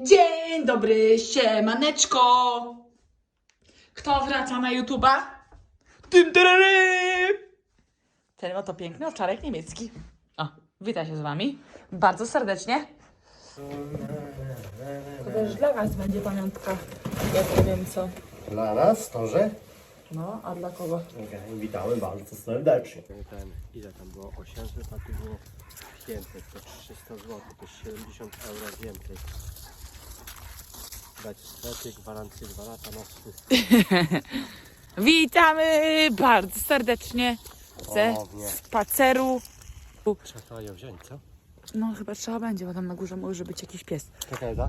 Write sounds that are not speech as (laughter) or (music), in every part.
Dzień dobry, siemaneczko! Kto wraca na YouTube'a? Tym! Ten oto piękny owczarek niemiecki. O, wita się z wami bardzo serdecznie. To też dla was będzie pamiątka. Ja nie wiem co. Dla nas, torze? No, a dla kogo? Okay, witamy bardzo serdecznie. Ten, ile tam było? 800, a tu było 500, to 300 zł, to 70 euro więcej. Dać w sklepie, gwarancję 2 lata na wszystko. (laughs) Witamy bardzo serdecznie ze O, nie. spaceru. Trzeba ją wziąć, co? No, chyba trzeba będzie, bo tam na górze może być jakiś pies. Czekaj, da?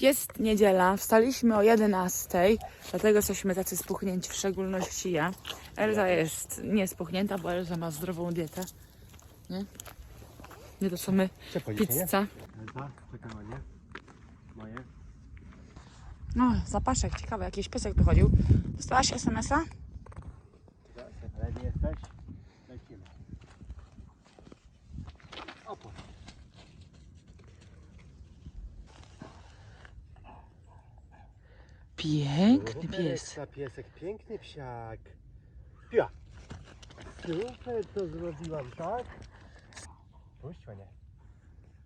Jest niedziela, wstaliśmy o 11, dlatego jesteśmy tacy spuchnięci, w szczególności ja. Elza jest niespuchnięta, bo Elza ma zdrową dietę. Nie? Nie to co my, Ciepło dzisiaj, nie? pizza. Elza, czekała, nie? Moje? No, zapaszek, ciekawe, jakiś piesek tu chodził. Dostałaś SMS-a? Ready jesteś? Lecimy. Opór. Piękny pies. Piesek, piękny psiak. Pia. Super to zrobiłam, tak? Puść mnie.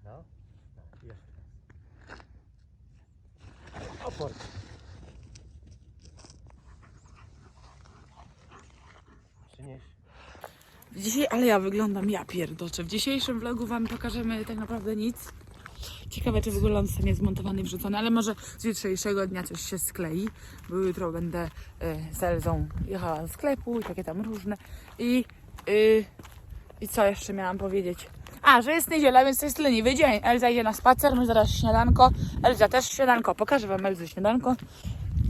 No. Tak, jeszcze Przynieś. Dzisiaj, ale ja wyglądam, ja pierdoczę. W dzisiejszym vlogu wam pokażemy tak naprawdę nic. Ciekawe, czy w ogóle on zostanie zmontowany i wrzucony, ale może z jutrzejszego dnia coś się sklei, bo jutro będę e, z Elzą jechała do sklepu i takie tam różne. I, y, I co jeszcze miałam powiedzieć? A, że jest niedziela, więc to jest leniwy dzień. Elza idzie na spacer, my zaraz śniadanko. Elza też śniadanko. Pokażę wam Elzy śniadanko.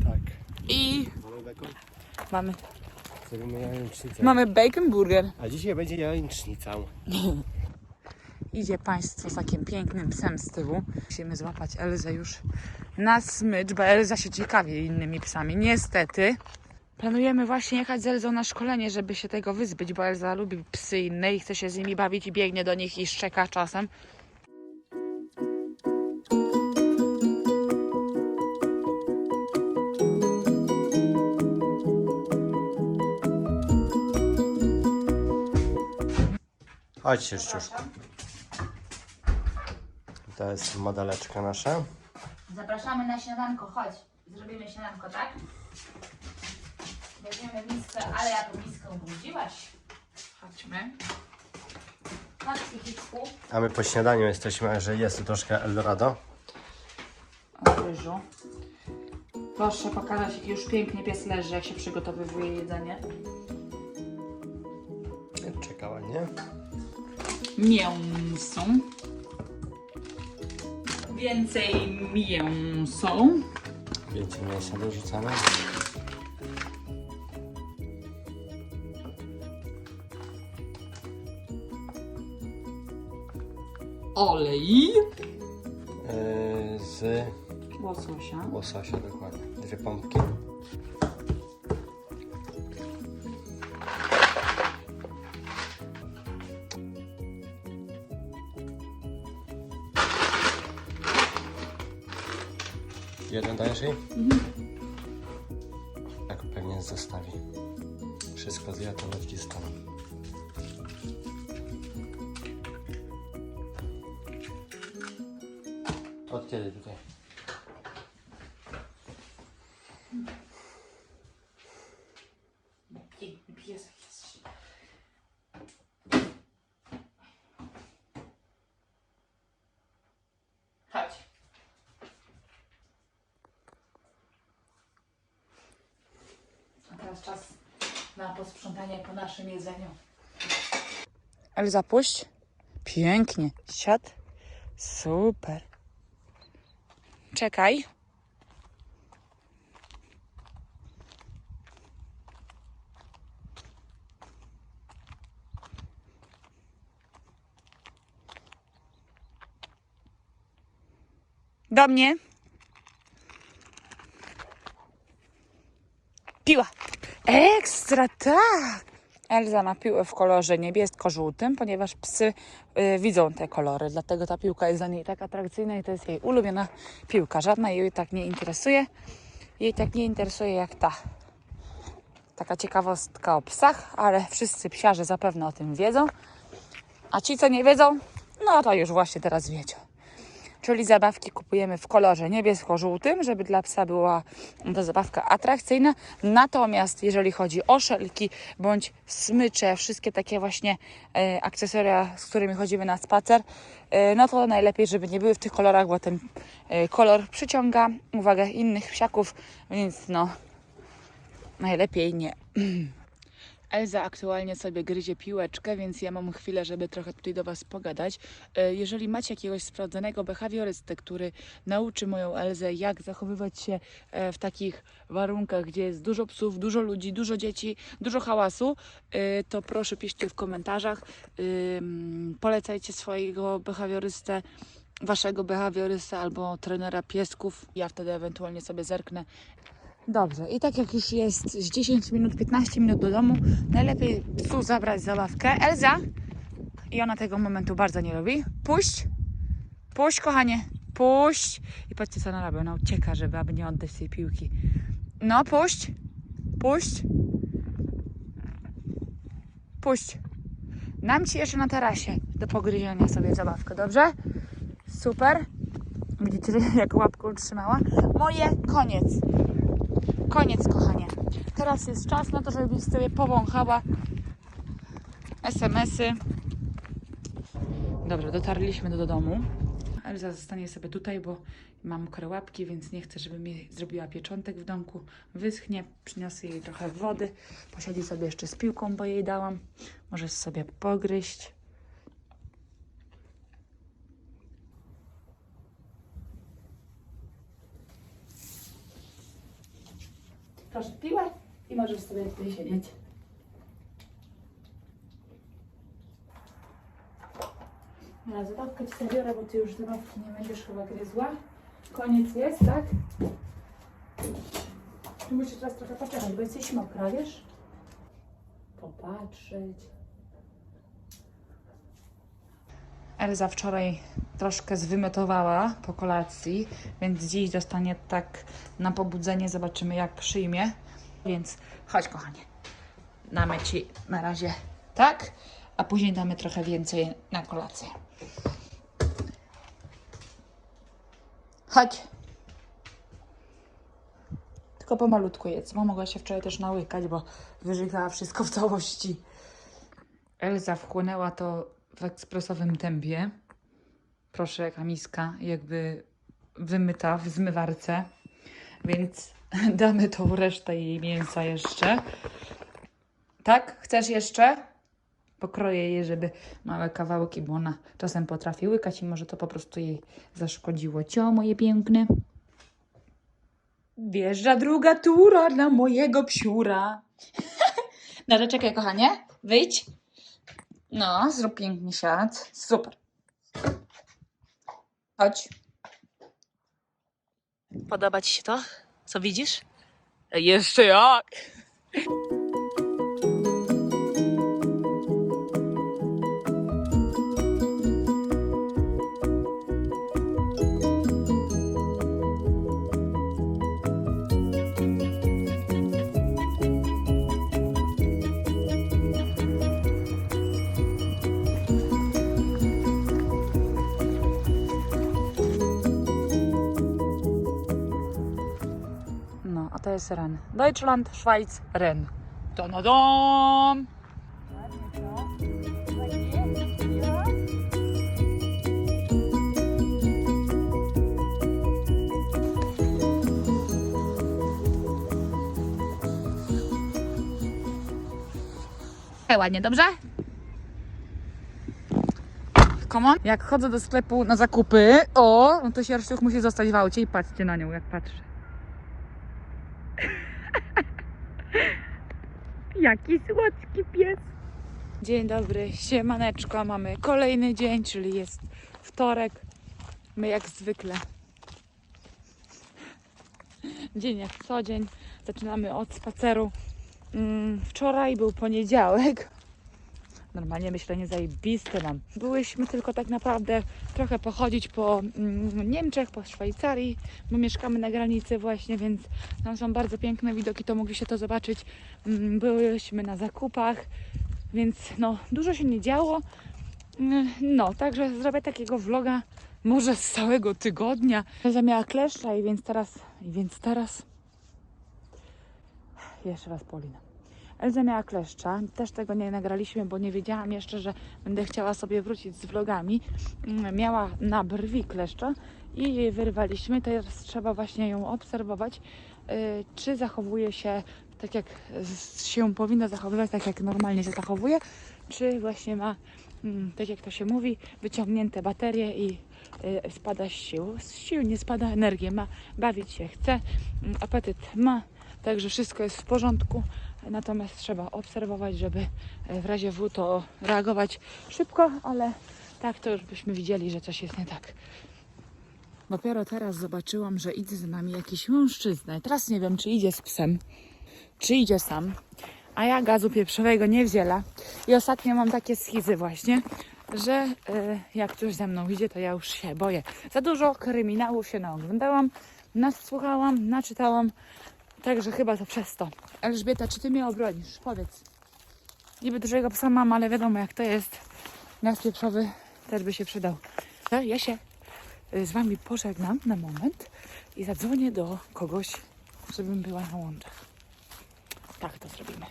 Tak. I Mamy bekon? mamy, Zrobimy jajecznicę. mamy bacon burger. A dzisiaj będzie jajecznica. (laughs) Idzie państwo z takim pięknym psem z tyłu. Musimy złapać Elzę już na smycz, bo Elza się ciekawi innymi psami. Niestety. Planujemy właśnie jechać z Elzą na szkolenie, żeby się tego wyzbyć, bo Elza lubi psy inne i chce się z nimi bawić i biegnie do nich i szczeka czasem. Chodź Ściuszku. To jest modeleczka nasza. Zapraszamy na śniadanko, chodź. Zrobimy śniadanko, tak? Weźmiemy miskę, ale ja tu miskę ubrudziłaś. Chodźmy. Chodź. A my po śniadaniu jesteśmy, że jest tu troszkę Eldorado. O ryżu. Proszę pokazać, jaki już pięknie pies leży, jak się przygotowywuje jedzenie. Czekała, nie? Mięso. Więcej mięso. Więcej mięsa dorzucamy. Olej. Yy, z Łososia. łososia dokładnie. Dwie pompki. Jeden dajesz jej? Tak Od kiedy tutaj? Piękny piesek jest. Chodź. A teraz czas na posprzątanie po naszym jedzeniu. Ale zapuść. Pięknie. Siad. Super. Czekaj. Do mnie. Piła. Ekstra, tak. Elza ma piłę w kolorze niebiesko-żółtym, ponieważ psy y, widzą te kolory, dlatego ta piłka jest dla niej tak atrakcyjna i to jest jej ulubiona piłka. Żadna jej tak nie interesuje. Jej tak nie interesuje jak ta. Taka ciekawostka o psach, ale wszyscy psiarze zapewne o tym wiedzą. A ci, co nie wiedzą, no to już właśnie teraz wiedzą. Czyli zabawki kupujemy w kolorze niebiesko-żółtym, żeby dla psa była ta zabawka atrakcyjna. Natomiast jeżeli chodzi o szelki bądź smycze, wszystkie takie właśnie e, akcesoria, z którymi chodzimy na spacer, e, no to najlepiej, żeby nie były w tych kolorach, bo ten e, kolor przyciąga uwagę innych psiaków, więc no najlepiej nie. (clears throat) Elza aktualnie sobie gryzie piłeczkę, więc ja mam chwilę, żeby trochę tutaj do Was pogadać. E, Jeżeli macie jakiegoś sprawdzonego behawiorystę, który nauczy moją Elzę, jak zachowywać się e, w takich warunkach, gdzie jest dużo psów, dużo ludzi, dużo dzieci, dużo hałasu, e, to proszę piszcie w komentarzach. Polecajcie swojego behawiorystę waszego behawiorystę albo trenera piesków. Ja wtedy ewentualnie sobie zerknę Dobrze, i tak jak już jest z 10 minut, 15 minut do domu, najlepiej psu zabrać zabawkę. Elza! I ona tego momentu bardzo nie lubi. Puść! Puść, kochanie! Puść! I patrzcie, co ona robi. Ona ucieka, żeby aby nie oddać tej piłki. No, puść! Puść! Puść! Dam ci jeszcze na tarasie do pogryzienia sobie zabawkę, dobrze? Super! Widzicie, (laughs) jak łapką trzymała? Moje, koniec! Koniec, kochanie. Teraz jest czas na to, żebyś sobie powąchała SMS-y. Dobrze, dotarliśmy do, do domu. Elza zostanie sobie tutaj, bo mam mokre łapki, więc nie chcę, żeby mi zrobiła pieczątek w domku. Wyschnie, przyniosę jej trochę wody. Posiedzi sobie jeszcze z piłką, bo jej dałam. Możesz sobie pogryźć. Proszę piłę i możesz sobie tutaj siedzieć. Na zabawkę ci zabiorę, bo ty już zabawki nie będziesz chyba gryzła. Koniec jest, tak? Tu musisz teraz trochę poczekać, bo jesteś mokra, wiesz? Popatrzeć. Elza wczoraj troszkę zwymetowała po kolacji, więc dziś dostanie tak na pobudzenie. Zobaczymy, jak przyjmie. Więc chodź, kochanie. Damy ci na razie tak, a później damy trochę więcej na kolację. Chodź. Tylko pomalutku jedz, bo mogła się wczoraj też nałykać, bo wyżygała wszystko w całości. Elza wchłonęła to w ekspresowym tempie. Proszę, jaka miska, jakby wymyta w zmywarce. Więc (laughs) damy tą resztę jej mięsa jeszcze. Tak? Chcesz jeszcze? Pokroję je, żeby małe kawałki, bo ona czasem potrafi łykać i może to po prostu jej zaszkodziło. Cio, moje piękne. Wjeżdża druga tura dla mojego psiura. (laughs) To czekaj, kochanie. Wyjdź. No, zrób pięknie siad. Super. Chodź. Podoba Ci się to? Co widzisz? Jeszcze jak! Ren. Deutschland, Schweiz, Ren. Donadom! Ładnie, dobrze? Come on. Jak chodzę do sklepu na zakupy, o, no to sierściuch musi zostać w aucie i patrzcie na nią, jak patrzy. Jaki słodki pies. Dzień dobry, siemaneczko. Mamy kolejny dzień, czyli jest wtorek. My jak zwykle. Dzień jak co dzień. Zaczynamy od spaceru Mm, Wczoraj był poniedziałek. Normalnie myślenie zajebiste mam. Byłyśmy tylko tak naprawdę trochę pochodzić po mm, Niemczech, po Szwajcarii, bo mieszkamy na granicy właśnie, więc tam są bardzo piękne widoki, to mogliście to zobaczyć. Mm, Byłyśmy na zakupach, więc no dużo się nie działo. Mm, No, także zrobię takiego vloga może z całego tygodnia. Elza miała kleszcza i więc teraz, i więc teraz jeszcze raz Polina. Elza miała kleszcza, też tego nie nagraliśmy, bo nie wiedziałam jeszcze, że będę chciała sobie wrócić z vlogami. Mm, Miała na brwi kleszcza i jej wyrwaliśmy. Teraz trzeba właśnie ją obserwować, yy, czy zachowuje się tak, jak się powinna zachowywać, tak jak normalnie się zachowuje, czy właśnie ma, mm, tak jak to się mówi, wyciągnięte baterie i y, spada z sił. Z sił nie spada energię, ma bawić się chce, mm, apetyt ma, także wszystko jest w porządku. Natomiast trzeba obserwować, żeby e, w razie W to reagować szybko, ale tak to już byśmy widzieli, że coś jest nie tak. Dopiero teraz zobaczyłam, że idzie z nami jakiś mężczyzna. Teraz nie wiem, czy idzie z psem, czy idzie sam. A ja gazu pieprzowego nie wzięła. I ostatnio mam takie schizy właśnie, że e, jak ktoś ze mną idzie, to ja już się boję. Za dużo kryminałów się naoglądałam, nasłuchałam, naczytałam. Także chyba to przez to. Elżbieta, czy ty mnie obronisz? Powiedz. Niby dużego psa mam, ale wiadomo jak to jest. Gaz pieprzowy też by się przydał. To Ja się y, z wami pożegnam na moment i zadzwonię do kogoś, żebym była na łączach. Tak to zrobimy.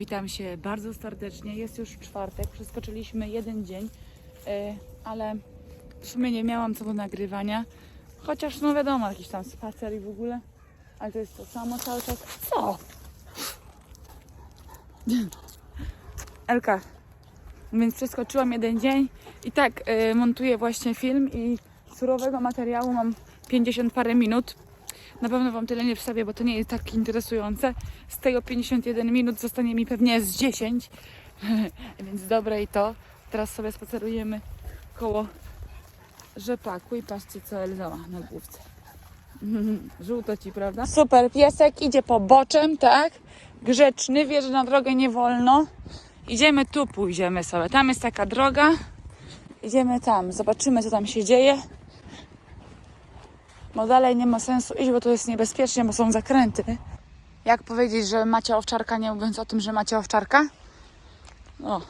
Witam się bardzo serdecznie. Jest już czwartek, przeskoczyliśmy jeden dzień, y, ale w sumie nie miałam co do nagrywania. Chociaż no wiadomo, jakiś tam spacer i w ogóle. Ale to jest to samo cały czas. Co? Elka. Więc przeskoczyłam jeden dzień i tak y, montuję właśnie film i surowego materiału mam 50 parę minut. Na pewno Wam tyle nie wstawię, bo to nie jest tak interesujące. Z tego 51 minut zostanie mi pewnie z 10. (laughs) Więc dobre i to. Teraz sobie spacerujemy koło rzepaku i patrzcie co Elza na główce. (laughs) Żółto ci, prawda? Super, piesek idzie po boczem, tak? Grzeczny, wie, że na drogę nie wolno. Idziemy tu, pójdziemy sobie. Tam jest taka droga. Idziemy tam, zobaczymy co tam się dzieje. Bo dalej nie ma sensu iść, bo tu jest niebezpiecznie, bo są zakręty. Jak powiedzieć, że macie owczarka, nie mówiąc o tym, że macie owczarka? No,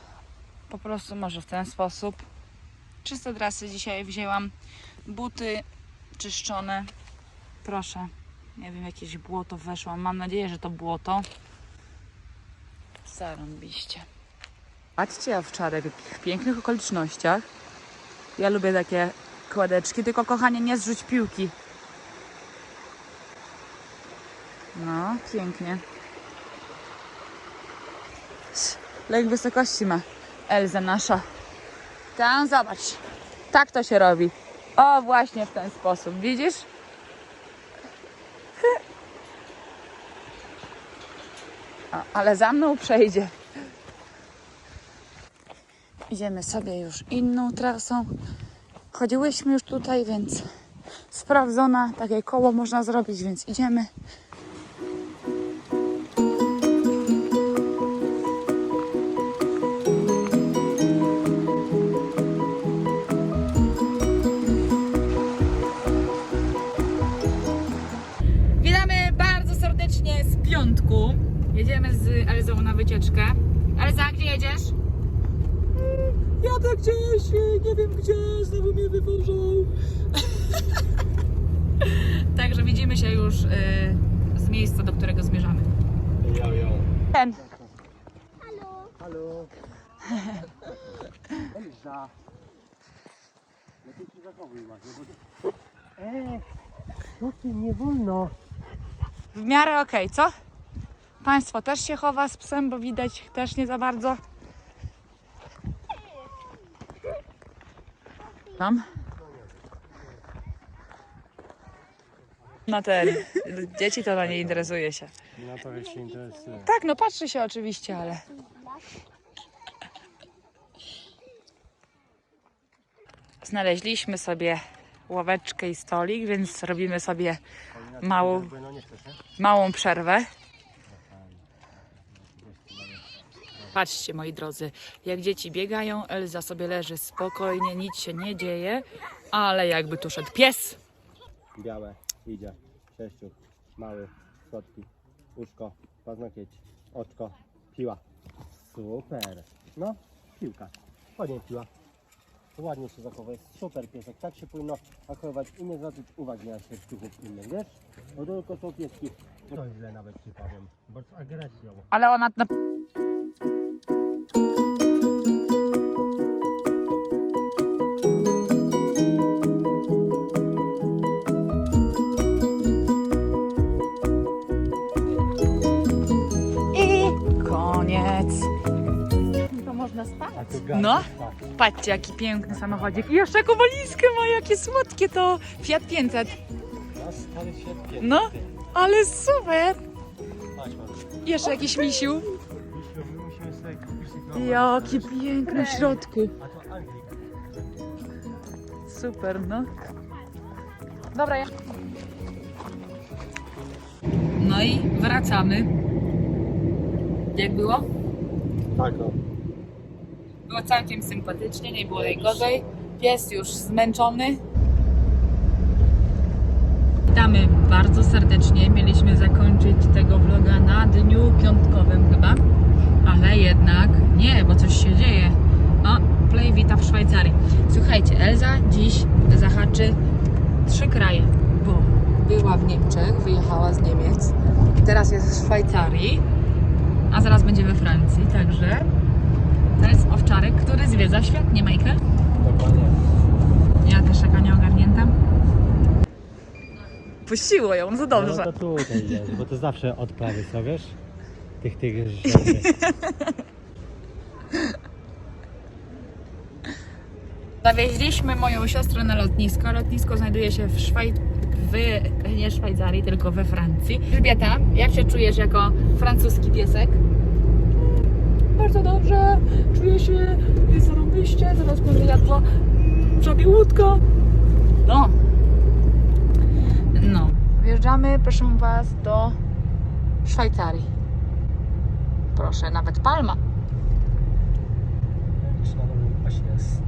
po prostu może w ten sposób. Czyste drasy dzisiaj wzięłam. Buty czyszczone. Proszę. Nie wiem, jakieś błoto weszło. Mam nadzieję, że to błoto. Zarąbiście. Patrzcie, owczarek, w jakich pięknych okolicznościach. Ja lubię takie kładeczki, tylko kochanie, nie zrzuć piłki. No, pięknie. Lek wysokości ma Elza nasza. Tam zobacz. Tak to się robi. O, właśnie w ten sposób. Widzisz? O, ale za mną przejdzie. Idziemy sobie już inną trasą. Chodziłyśmy już tutaj, więc sprawdzona. Takie koło można zrobić, więc idziemy. Na wycieczkę. Elza, gdzie jedziesz? Jadę gdzieś, nie wiem gdzie, znowu mnie wywożą. (laughs) Także widzimy się już y, z miejsca, do którego zmierzamy. Jo, jo. Ten. Halo. Elza. Lepiej się zachowuj, Maciu, bo... Eee, tu ci nie wolno. W miarę okej, co? Państwo też się chowa z psem, bo widać też nie za bardzo. Tam? No ten, dzieci to nie interesuje się. Na to się interesuje. Tak, no patrzy się oczywiście, ale... Znaleźliśmy sobie ławeczkę i stolik, więc robimy sobie nie? małą przerwę. Patrzcie, moi drodzy, jak dzieci biegają, Elza sobie leży spokojnie, nic się nie dzieje, ale jakby tu szedł pies. Białe, idzie, sześciu, mały, słodki, uszko, paznokieć, oczko, piła. Super. No, piłka. Ładnie piła. Ładnie się zachowuje. Super piesek. Tak się powinno zachowywać i nie zwracać uwagi na świadków innych, wiesz? Bo tylko są pieski. No źle nawet ci powiem. Bo z agresją. Ale ona No. Patrzcie, jaki piękny samochodzik. I jeszcze jaką walizkę ma, jakie słodkie to Fiat 500. Nasz stary świetnie. No, ale super. I Jeszcze jakiś misiu. Jaki piękny w środku. A to Anglik. Super, no. Dobra, ja. No i wracamy. Jak było? Tak, no. Było całkiem sympatycznie, nie było najgorzej. Pies już zmęczony. Witamy bardzo serdecznie. Mieliśmy zakończyć tego vloga na dniu piątkowym chyba. Ale jednak nie, bo coś się dzieje. O, Play wita w Szwajcarii. Słuchajcie, Elza dziś zahaczy trzy kraje, bo była w Niemczech, wyjechała z Niemiec, teraz jest w Szwajcarii, a zaraz będzie we Francji, także to jest owczarek, który zwiedza świat, nie Michael? Dokładnie. Ja też taka nieogarnięta. Puściło ją, no to No to tutaj jest, bo to zawsze odprawy, co wiesz? Tych, tych rzeczy. (laughs) Zawieźliśmy moją siostrę na lotnisko. Lotnisko znajduje się w Szwaj... w nie Szwajcarii, tylko we Francji. Elżbieta, jak się czujesz jako francuski piesek? Bardzo dobrze, czuję się zarobiście, zaraz będę jadła mm, żabie łódka. No. No. Wjeżdżamy, proszę Was, do Szwajcarii. Proszę, nawet palma. Właśnie jest.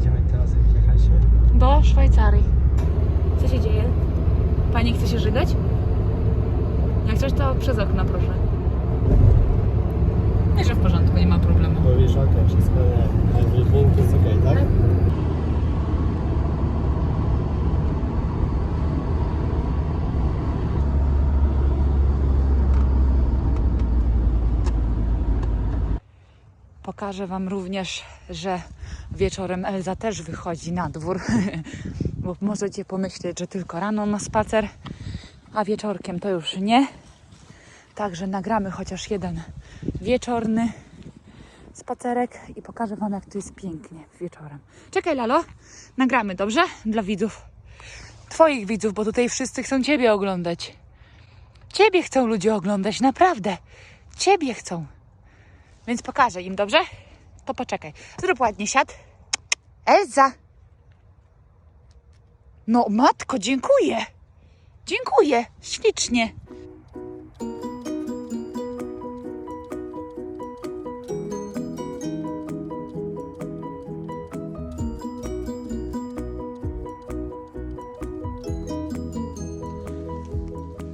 Idziemy teraz, jak jechaliśmy. do Szwajcarii. Co się dzieje? Pani chce się żygać? Jak coś, to przez okno, proszę. Nie, że w porządku, nie ma problemu. Mówisz, okej, wszystko nie. Everything is okej, tak? Pokażę Wam również, że wieczorem Elza też wychodzi na dwór, (laughs) bo możecie pomyśleć, że tylko rano ma spacer, a wieczorkiem to już nie. Także nagramy chociaż jeden wieczorny spacerek i pokażę Wam, jak tu jest pięknie wieczorem. Czekaj, Lalo, nagramy, dobrze? Dla widzów. Twoich widzów, bo tutaj wszyscy chcą Ciebie oglądać. Ciebie chcą ludzie oglądać, naprawdę. Ciebie chcą. Więc pokażę im, dobrze? To poczekaj. Zrób ładnie siad. Elza! No, matko, dziękuję. Dziękuję. Ślicznie.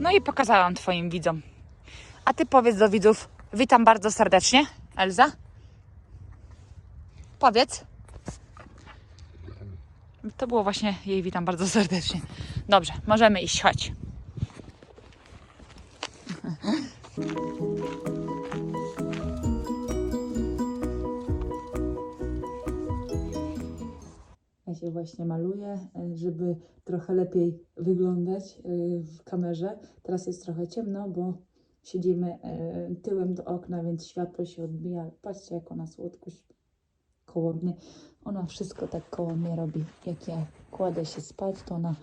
No i pokazałam Twoim widzom. A Ty powiedz do widzów, witam bardzo serdecznie. Elza? Powiedz. To było właśnie jej witam bardzo serdecznie. Dobrze, możemy iść, chodź. Ja się właśnie maluję, żeby trochę lepiej wyglądać w kamerze. Teraz jest trochę ciemno, bo siedzimy e, tyłem do okna, więc światło się odbija. Patrzcie, jak ona słodko koło mnie. Ona wszystko tak koło mnie robi. Jak ja kładę się spać, to ona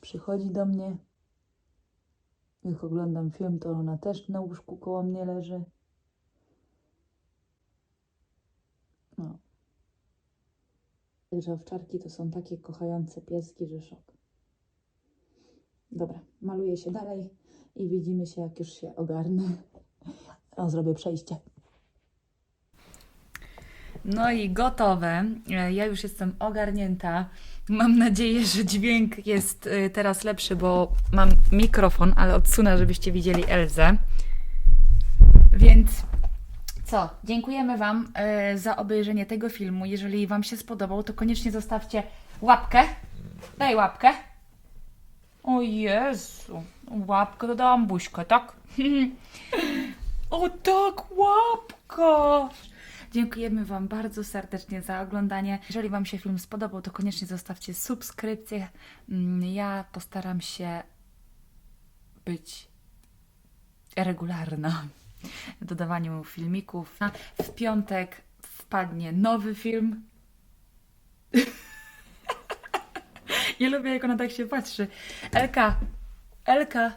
przychodzi do mnie, Jak oglądam film, to ona też na łóżku koło mnie leży. No. Także owczarki to są takie kochające pieski, że szok. Dobra, maluję się dalej i widzimy się, jak już się ogarnę. (laughs) A zrobię przejście. No i gotowe. E, Ja już jestem ogarnięta. Mam nadzieję, że dźwięk jest e, teraz lepszy, bo mam mikrofon, ale odsunę, żebyście widzieli Elzę. Więc co? Dziękujemy Wam e, za obejrzenie tego filmu. Jeżeli Wam się spodobał, to koniecznie zostawcie łapkę. Daj łapkę. O Jezu. Łapkę to dałam buźkę, tak? (laughs) o tak, łapka! Dziękujemy Wam bardzo serdecznie za oglądanie. Jeżeli Wam się film spodobał, to koniecznie zostawcie subskrypcję. Mm, Ja postaram się być regularna (laughs) w dodawaniu filmików. W piątek wpadnie nowy film. (laughs) Nie lubię, jak ona tak się patrzy. Elka, Elka,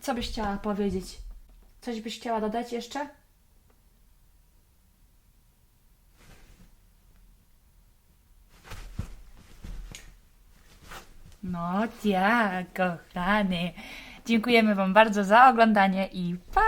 co byś chciała powiedzieć? Coś byś chciała dodać jeszcze? No tak, kochany. Dziękujemy Wam bardzo za oglądanie i pa!